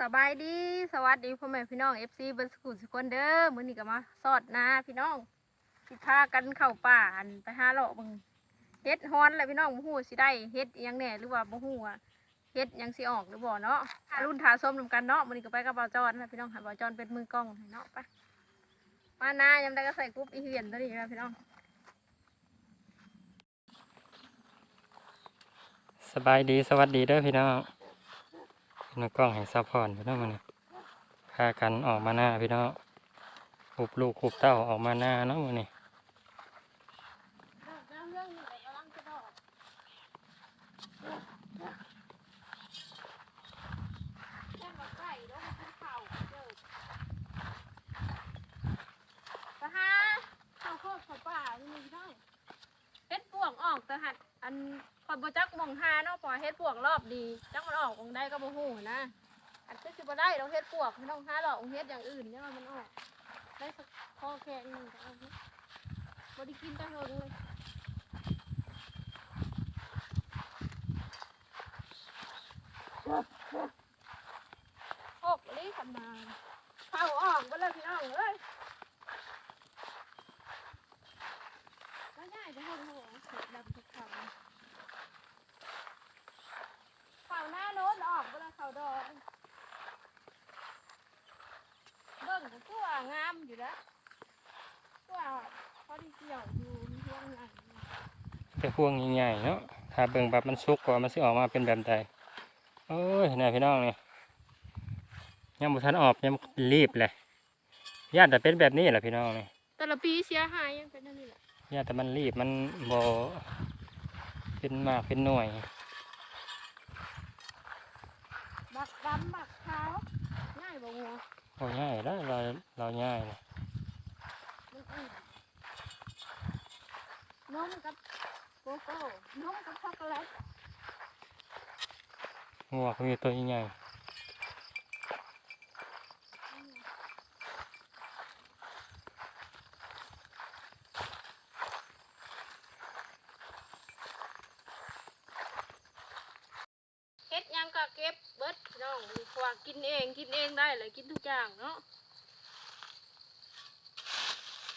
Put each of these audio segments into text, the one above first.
สบายดีสวัสดีพ่อแม่พี่น้อง FC เบนสกุลสกคนเด้อมื้อนี้ก็มาสอดนาพี่น้องสิพากันเข้าป่านไปหาเลาะบิ่งเฮ็ดฮอนแหละพี่น้องบ่ฮู้สิได้เฮ็ดอิหยังแหน่หรือว่าบ่ฮู้ว่าเฮ็ดหยังสิออกหรือบ่เนาะรุ่นทาส้มนำกันเนาะมื้อนี้ก็ไปกับบ่าวจอนนะพี่น้องห้บ่าวจอนเป็นมือกล้องเนาะไปมานายามใดก็ใส่กรุ๊ปอีเวียนตัวนี้นะพี่น้องสบายดีสวัสดีเด้อพี่น้อง นกล้องให้ซัพพอร์ตพี่น้องมันพากันออกมาหน้าพี่น้องหุบลูกหุบเต้าออกมาหน้าเนาะมันนี่ ไปหาเข้าโคกเข้าป่านี่พี่น้องเฮ็ดปวกออกแต่หัดอันคอย บ่จักมองหาเนาะพอเฮ็ดปวกรอบดี จักมันออกคงได้ก็บ่ฮู้นะอันคือสิบ่ได้เราเฮ็ดปวกพี่น้องหาดอกเฮ็ดอย่างอื่นเนี่ยมันออกได้สักพอแค่นึงก็เอาบ่ได้กินต่เฮิงเลยโอกลีขันมาเข้าออกบ่เลยพี่น้องเอ้ย ก็ได้จะให้หัวเสร็จดำทุกครั้งข่าวหน้าโน้ตออกเวลาข่าว ดอกเบิ่งก็ตัวงามอยู่นะตัวพอดีเกี่ยวอยู่มีเพียงใหญ่แต่พวงใหญ่ๆเนาะถ้าเบิ่งแบบมันสุกกว่ามันสิออกมาเป็นแบบใดโอ้ยนี่พี่น้องนี่ยังบ่ทันออกยังรีบเลยญาติแต่เป็นแบบนี้แหละพี่น้องนี่แต่ละปีเสียหายยังเป็นนั่นนี่แหละญาติแต่มันรีบมันบ่เป็นมากเป็นหน่วย บักดำบักขาวง่ายบ่งัวโอ้ง่ายแล้วเราเราง่ายเลยมันอื่นนมกับโกโก้นมกับช็อกโกแลตงัวก็มีตัวใหญ่ เฮ็ดหยัง ก็เก็บเบิดพี่น้องมีควากินเองกินเองได้เลยกินทุกอย่างเนาะ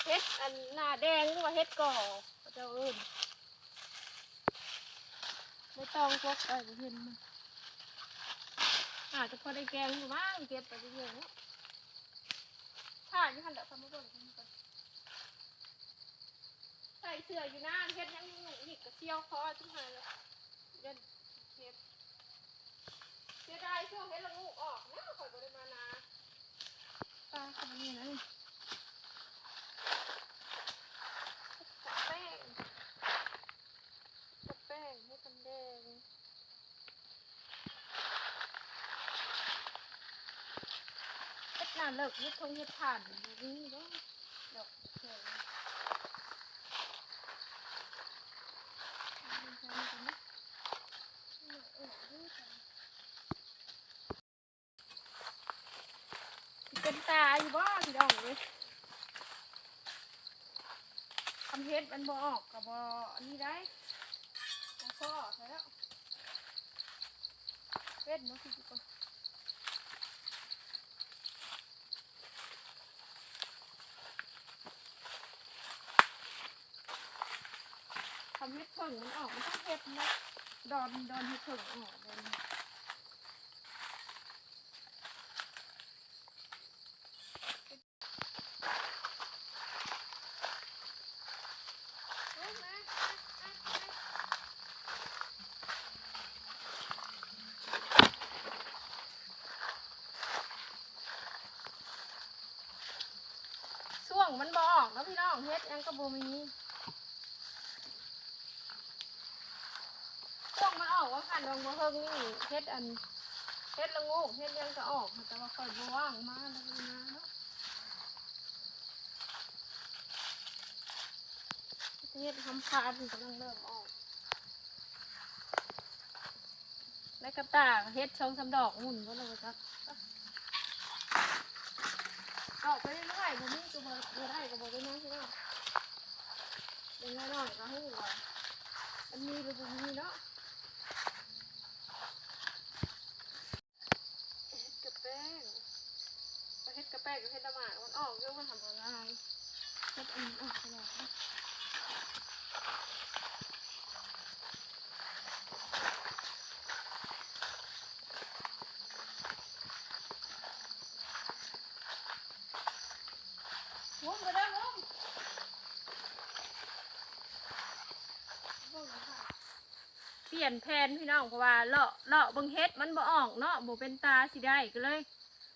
เฮ็ดอันหน้าแดงหรือว่าเฮ็ดก่อพระเจ้าเอิ้นไม่ต้องพกไปบ่เห็นมันอาจจะพอได้แกงอยู่บ้างเก็บไปเรื่อยๆเนาะถ้าอยู่หันเดอกทำมาเบิ่งทำมาก่อนใส่เสื้ออยู่หนะเฮ็ดยังอยู่นี่ก็เชี่ยวคอจุ่มหายแล้วยันเฮ็ด สียดาให้ละงูออกนะข่อยบริมานาปลาขนาดนี้นะนี่กับแป้งกับแป้งให้กันแดงเฮ็ดนาเลิกเฮ็ดทงเฮ็ดผ่านอย่างนี้เนาะดอเขียวเอาไปทำกันนะเอาออกด้วยกัน เป็น ตาอยู่บ่พี่น้องเลยทำเฮ็ดมันบ่ออกกับบ่อันนี้ได้บ่พอใช่แล้วเฮ็ดบ่คือสิก่อนทำเฮ็ดเพิ่งมันออกมันต้องเฮ็ดนะดอนดอนเฮ็ดเพิ่งออกดอน ช่วงมันบออกแล้วพี่น้องเฮ็ดยังกระโบมีช่วงมันออกว่าขันวังมาเฮิงนี่เฮ็ดอันเฮ็ดละงูเฮ็ดยังก็ออกแต่ว่าคอยบว่างมาแล้วนะเฮ็ดทำพาถึงกำลังเริ่มออกแล้วกับตาเฮ็ดชงสำดอกหมุนก็เลยจัก ออกไปเรื่อยๆบ่มีก็บ่บ่ได้กับ่ได้นั่งใช่ไหมเป็นน้อยๆก็ฮู้ว่ามันมีหรือบ่มีเนาะเฮ็ดกระแป้งเฮ็ดกระแป้งกับเฮ็ดละหมาดมันออกเยอะมันทำอะไรเฮ็ดอันนี้ออกตลอด นะงุ้มกันเด้องุ้มเปลี่ยนแผนพี่น้องเพราะว่าเลาะเลาะเบิ่งเฮ็ดมันบ่ออกเนาะบ่เป็นตาสิได้ก็เลย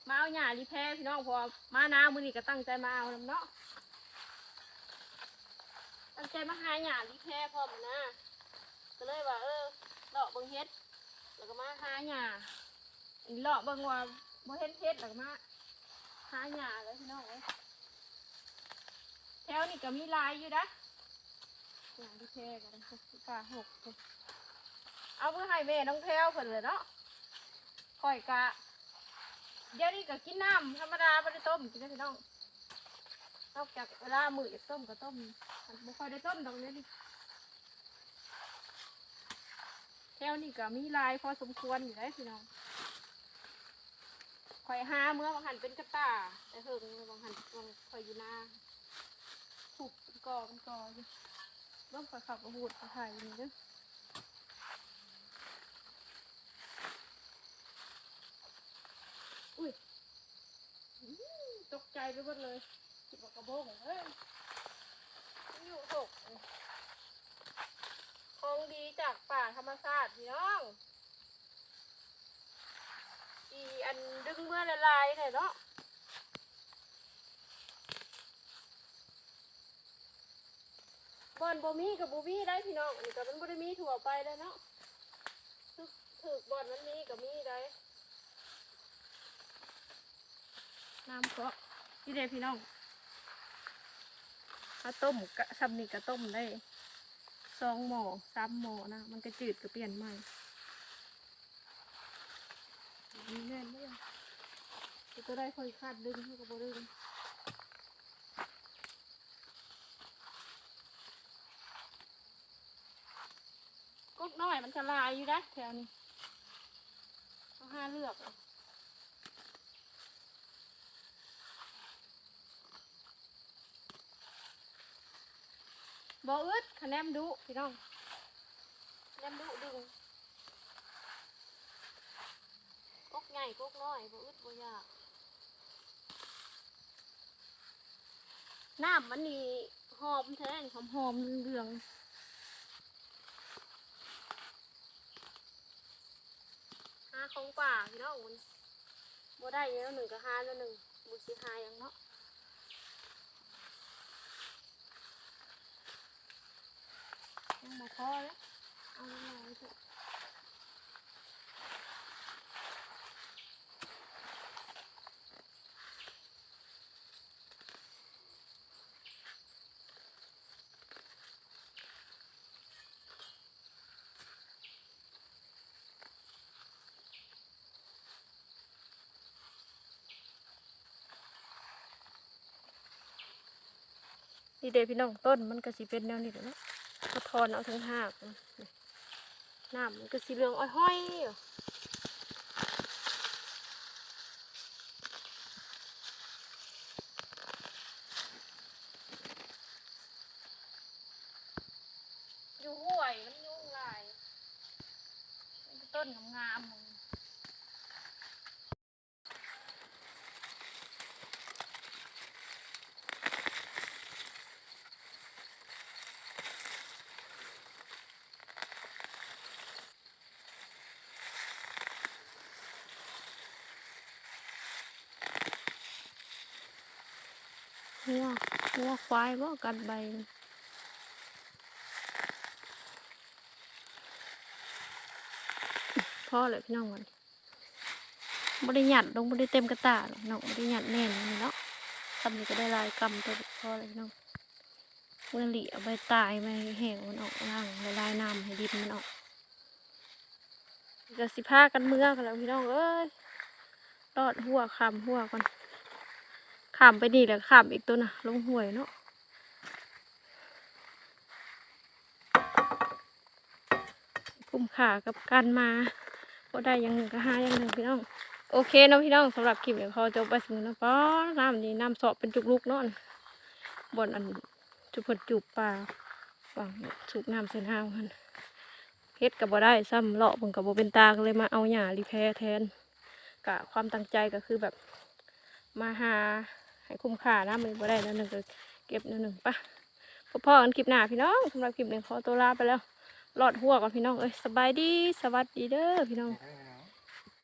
มาเอาหญ้ารีแพพี่น้องเพราะว่ามานามื้อนี้ก็ตั้งใจมาเอานำเนาะตั้งใจมาหาหญ้ารีแพรพร้อมนะก็เลยว่าเออเลาะเบิ่งเฮ็ด แล้วก็มาหาหญ้าเลาะเบิ่งว่าบ่เห็นเฮ็ดแล้วก็มาหาหญ้าเลยพี่น้องเอ้ย แถวนี้ก็มีหลายอยู่นะหญ้ารีแพรก็ได้หกสิบกว่าหกเอามือให้แม่น้องแพลวเพิ่นเลยเนาะข่อยกะเดี๋ยวนี้ก็กินน้ำธรรมดาไม่ได้ต้มกินได้พี่น้องนอกจากเวลามืออยากต้มก็ต้มมันไม่ค่อยได้ต้มดอกเนี้ยนี่แถวนี้ก็มีลายพอสมควรอยู่ได้พี่น้องข่อยหาเมื่อบางหันเป็นกระตาแต่เฮิงบางหันบางข่อยอยู่หน้า ถูกเป็นกอเป็นกออยู่เริ่มข่อยขับกระหูดถ่ายอยู่นี่เด้ออุ้ยตกใจไปหมดเลยคิดว่ากระโบงเฮ้ยอยู่หกของดีจากป่าธรรมชาติพี่น้อง อีอันดึงเมื่อละลายเนี่ยเนาะ บอนบ่มีกับบ่มีได้พี่น้องอันนี้ก็มันบ่ได้มีถั่วไปเลยเนาะถึกถึกบอนมันมีกับมีได้น้ำเก็ที่เดพี่น้องถ้าต้มกะซับนี่ก็ต้มได้สองหม้อสามหม้อนะมันก็จืดก็เปลี่ยนใหม่นี่แน่นเลยก็ได้ค่อยคาดดึงให้กับดึง มันจะลายอยู่นะแถวนี้เอาห้าเลือกบออึดคะแนนดุพี่น้องคะแนนดุดึงกกใหญ่กกน้อยบออึดบ่ยากน้ำมันนี่หอมแท้หอมหอมเหลืองๆหาของ ป่าพี่น้องมันบ่ได้แล้วหนึ่งกับห้าแล้วหนึ่งบุสิหายังเนาะยังบ่พอเลยเอาหน่อยเถอะ นี่เด้พี่น้องต้นมันก็สิเป็นแนวนี้แหละเนะก็ทอนเอาทั้งหากมันนี่น้ำมันก็สีเหลืองอ้อยๆอยู่อยู่ห้วยมันยุ่งลาย ต้นงามๆ งัวงัวควายบ่กัดใบมันพอเลยพี่น้องมันบ่ได้หยัดลงบ่ได้เต็มกระตาหรอกน้องบ่ได้หยัดแน่นนี่เนาะทำนี่ก็ได้ลายกำตัวพ่อเลยพี่น้องเมื่อหลีเอาใบตายใบแห้งมันออกล่างละลายน้ำให้ดินมันออกก็สิพากันเมื่อกันแล้วพี่น้องเอ้ยรอดหัวคำหัวก่อน ขามไปนี่แหละขามอีกตัวน่ะลงห่วยเนาะคุ้มค่ากับการมาก็ได้อย่างหนึ่งก็ห้าอย่างหนึ่งพี่น้อง โอเคเนาะพี่น้องสำหรับคลิปเดี๋ยวเขาจบไปสมุนนะป้อน้ำนี่น้ำสาะเป็นจุกลุกเนาะบนอันจุกผดจุบปลาฝังสุกน้ำเส้นห้าวมันเฮ็ดกับบ่ได้ซ้ำเลาะบิ่งกับบ่เป็นตาก็เลยมาเอาหญ้ารีแพร์แทนกะความตั้งใจก็คือแบบมาหา ให้คุ้มค่านะมันบ่ได้แล้วหนึ่งก็เก็บนิดหนึ่งปะพอพ่อกันคลิปหน้าพี่น้องสำหรับคลิปนี้ขอตัวลาไปแล้วหลอดหัวก่อนพี่น้องเอ้ยสบายดีสวัสดีเด้อพี่น้อง